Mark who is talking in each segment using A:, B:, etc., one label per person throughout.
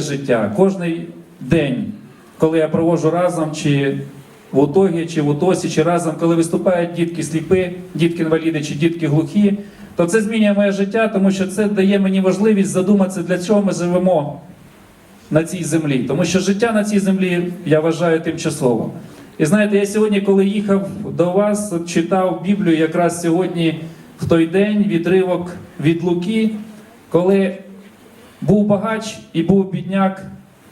A: життя. Кожний день, коли я проводжу разом, чи в Утогі, чи в Утосі, чи разом, коли виступають дітки сліпі, дітки інваліди чи дітки глухі, то це змінює моє життя, тому що це дає мені можливість задуматися, для чого ми живемо на цій землі. Тому що життя на цій землі я вважаю тимчасово. І знаєте, я сьогодні, коли їхав до вас, читав Біблію якраз сьогодні в той день відривок від Луки, коли був багач і був бідняк,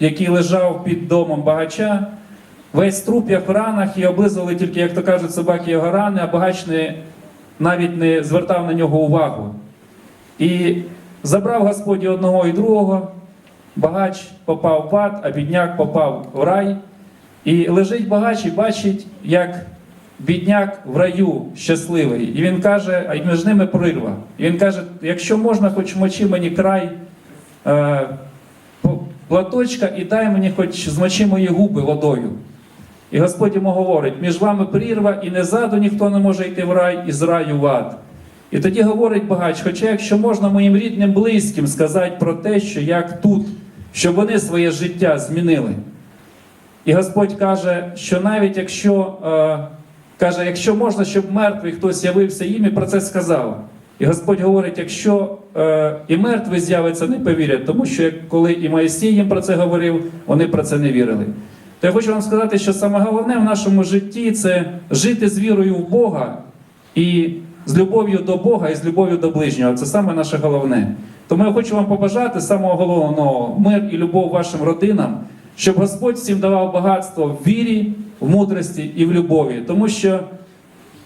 A: який лежав під домом багача. Весь труп як в ранах і облизували тільки, як то кажуть, собаки його рани, а багач не, навіть не звертав на нього увагу. І забрав Господь одного і другого. Багач попав в ад, а бідняк попав в рай. І лежить багач і бачить, як бідняк в раю щасливий. І він каже, а між ними прирва. І він каже: якщо можна, хоч мочи мені край е, платочка і дай мені хоч змочи мої губи водою. І Господь йому говорить: між вами прірва, і не ззаду ніхто не може йти в рай, і з раю в ад. І тоді говорить багач, хоча якщо можна моїм рідним близьким сказати про те, що як тут, щоб вони своє життя змінили. І Господь каже, що навіть якщо е, каже, якщо можна, щоб мертвий хтось з'явився їм і про це сказав. І Господь говорить, якщо е, і мертвий з'явиться, не повірять, тому що коли і Моїсій їм про це говорив, вони про це не вірили. То я хочу вам сказати, що саме головне в нашому житті це жити з вірою в Бога і з любов'ю до Бога і з любов'ю до ближнього. Це саме наше головне. Тому я хочу вам побажати самого головного мир і любов вашим родинам, щоб Господь всім давав багатство в вірі, в мудрості і в любові. Тому що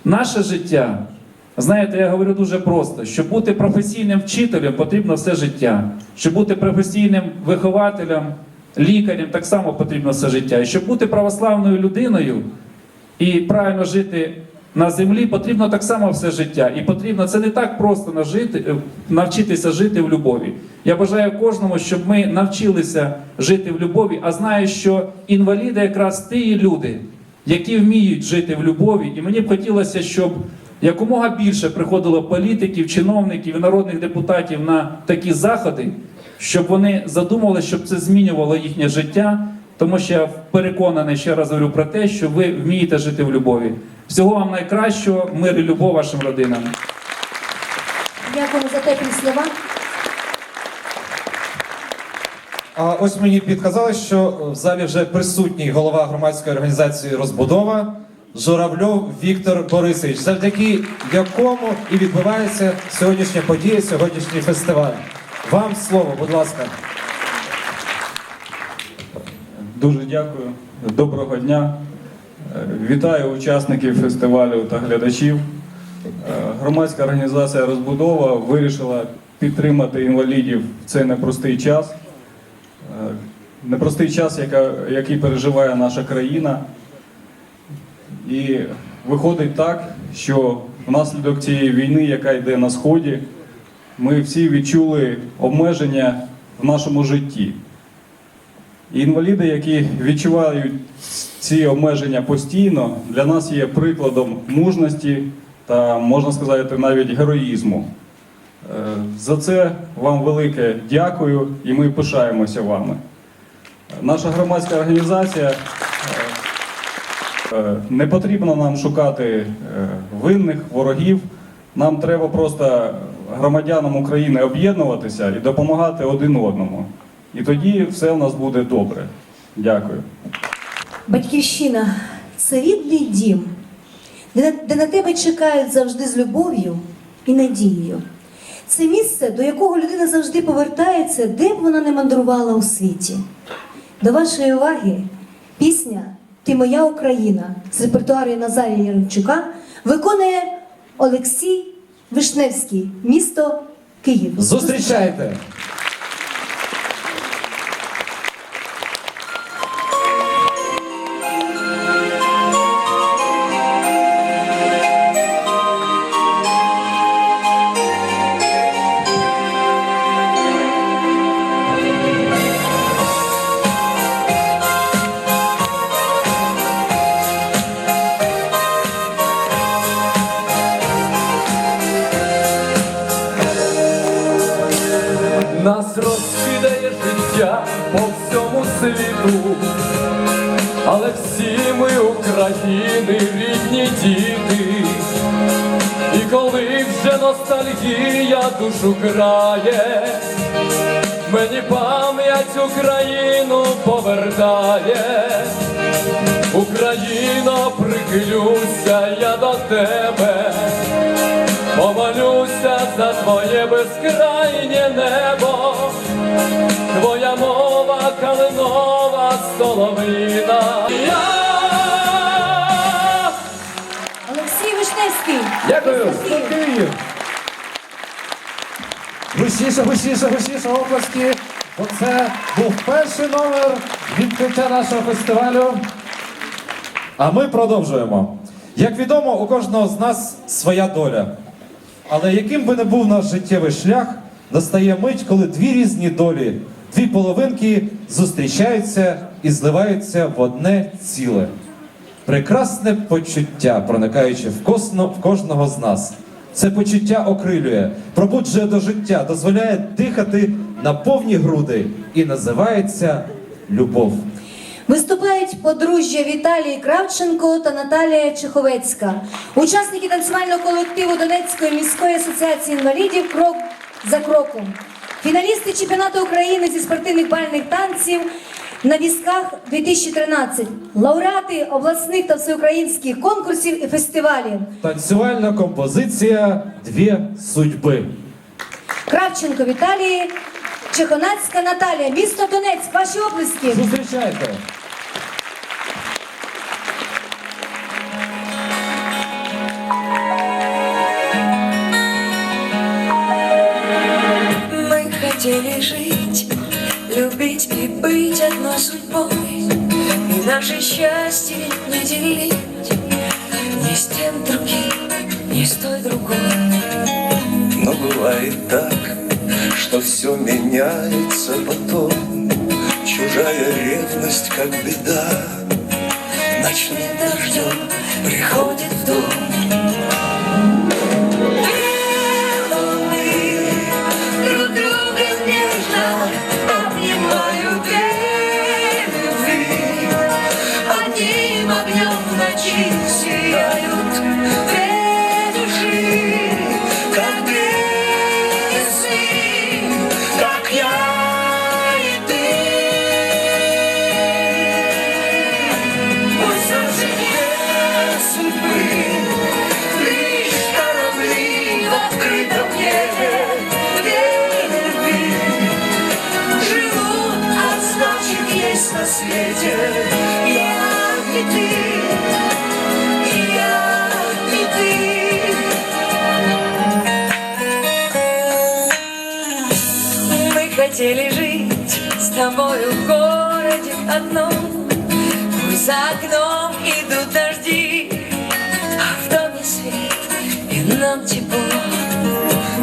A: наше життя, знаєте, я говорю дуже просто: щоб бути професійним вчителем, потрібно все життя. Щоб бути професійним вихователем, лікарем, так само потрібно все життя. І щоб бути православною людиною і правильно жити на землі, потрібно так само все життя. І потрібно це не так просто нажити, е, навчитися жити в любові. Я бажаю кожному, щоб ми навчилися жити в любові, а знаю, що інваліди якраз ті люди, які вміють жити в любові, і мені б хотілося, щоб якомога більше приходило політиків, чиновників і народних депутатів на такі заходи, щоб вони задумали, щоб це змінювало їхнє життя. Тому що я переконаний ще раз говорю про те, що ви вмієте жити в любові. Всього вам найкращого, мир і любов вашим родинам.
B: Дякуємо за теплі слова.
C: А ось мені підказали, що в залі вже присутній голова громадської організації Розбудова Журавльов Віктор Борисович, завдяки якому і відбувається сьогоднішня подія, сьогоднішній фестиваль. Вам слово, будь ласка.
D: Дуже дякую. Доброго дня. Вітаю учасників фестивалю та глядачів. Е, Громадська організація Розбудова вирішила підтримати інвалідів в цей непростий час. Е, Непростий час, який переживає наша країна. І виходить так, що внаслідок цієї війни, яка йде на сході, ми всі відчули обмеження в нашому житті. І інваліди, які відчувають ці обмеження постійно, для нас є прикладом мужності та, можна сказати, навіть героїзму. Е, За це вам велике дякую і ми пишаємося вами. Наша громадська організація не потрібно нам шукати е, винних, ворогів. Нам треба просто громадянам України об'єднуватися і допомагати один одному. І тоді все в нас буде добре. Дякую.
B: Батьківщина це рідний дім, де на тебе чекають завжди з любов'ю і надією. Це місце, до якого людина завжди повертається, де б вона не мандрувала у світі. До вашої уваги пісня Ти моя Україна з репертуару Назарія Яремчука виконує Олексій Вишневський, місто Київ.
C: Зустрічайте!
E: По всьому світу, але всі ми України рідні діти. І коли вже ностальгія душу крає, мені пам'ять Україну повертає. Україно, прихилюся я до тебе, помолюся за твоє безкрайнє небо, твоя мова калинова солов'їна. Я
B: Олексій Вишневський.
E: Дякую.
C: Київ! Гучніше, гучніше, гучніше оплески. Оце був перший номер відкриття нашого фестивалю. А ми продовжуємо. Як відомо, у кожного з нас своя доля. Але яким би не був наш життєвий шлях, настає мить, коли дві різні долі, дві половинки зустрічаються і зливаються в одне ціле. Прекрасне почуття, проникаючи в, косно, в кожного з нас. Це почуття окрилює, пробуджує до життя, дозволяє дихати на повні груди і називається любов.
B: Виступають подружжя Віталій Кравченко та Наталія Чеховецька, учасники танцювального колективу Донецької міської асоціації інвалідів Крок за кроком, фіналісти чемпіонату України зі спортивних бальних танців на візках 2013, лауреати обласних та всеукраїнських конкурсів і фестивалів.
C: Танцювальна композиція Дві судьби.
B: Кравченко Віталій, Чехонацька Наталія, місто Донецьк. Ваші оплески.
C: Зустрічайте!
F: Мы хотели жить, любить и быть одной судьбой И наше счастье не делить Ни с тем другим, ни с той другой
G: Но бывает так, что все меняется потом. Чужая ревность, как беда. Ночным дождем приходит в дом
F: хотели жить с тобою в городе одном. Пусть за окном идут дожди А в доме свет и нам тепло.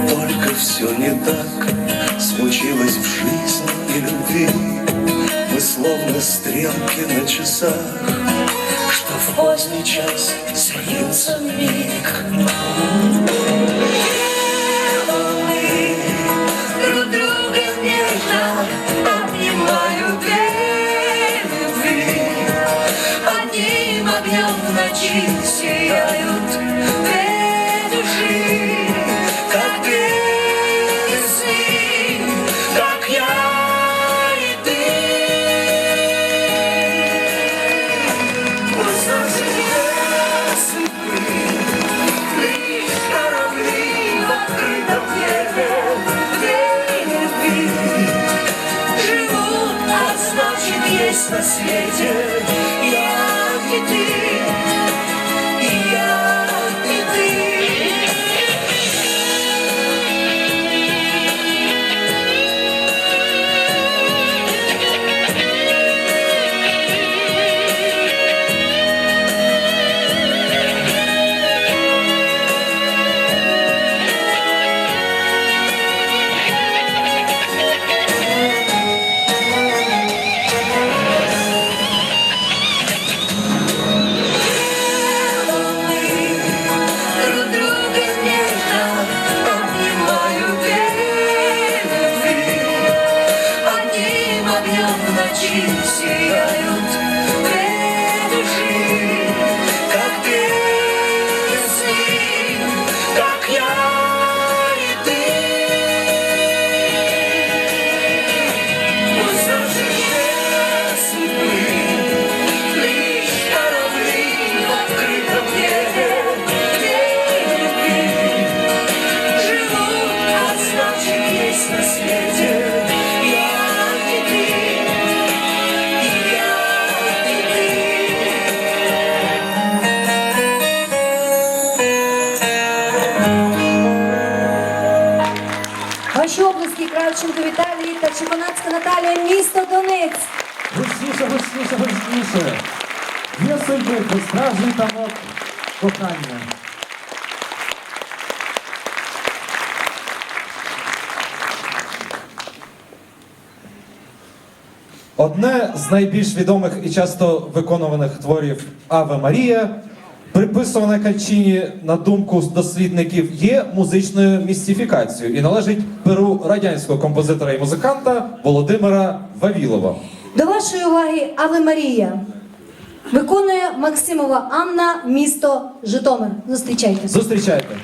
G: Только все не так случилось в жизни и любви словно стрелки на часах
F: Что в поздний час сольются миг свете
G: ночи сияют души, как песни, как я и ты. Зажжет судьбы лишь корабли в открытом небе, где любви живут, а значит.
B: Наталія, місто Донець.
H: Гучніше, гучніше, гучніше. Є серденько, справжній танок кохання.
C: Одне з найбільш відомих і часто виконуваних творів Аве Марія, приписуване Кальчині на думку дослідників, є музичною містифікацією і належить перу радянського композитора і музиканта Володимира Вавілова.
B: До вашої уваги Аве Марія. Виконує Максимова Анна, місто Житомир. Зустрічайте.
C: Зустрічайте.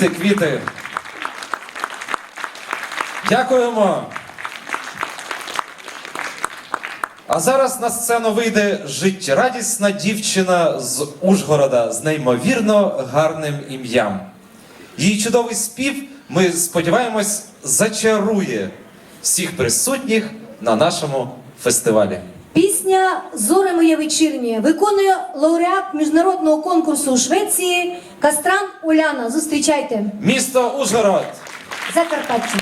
C: Квіти, квіти. Дякуємо. А зараз на сцену вийде життєрадісна дівчина з Ужгорода з неймовірно гарним ім'ям. Її чудовий спів, ми сподіваємось, зачарує всіх присутніх на нашому фестивалі.
B: Пісня Зори моє вечірнє виконує лауреат міжнародного конкурсу у Швеції Кастран Уляна. Зустрічайте.
C: Місто Ужгород!
B: Закарпаття.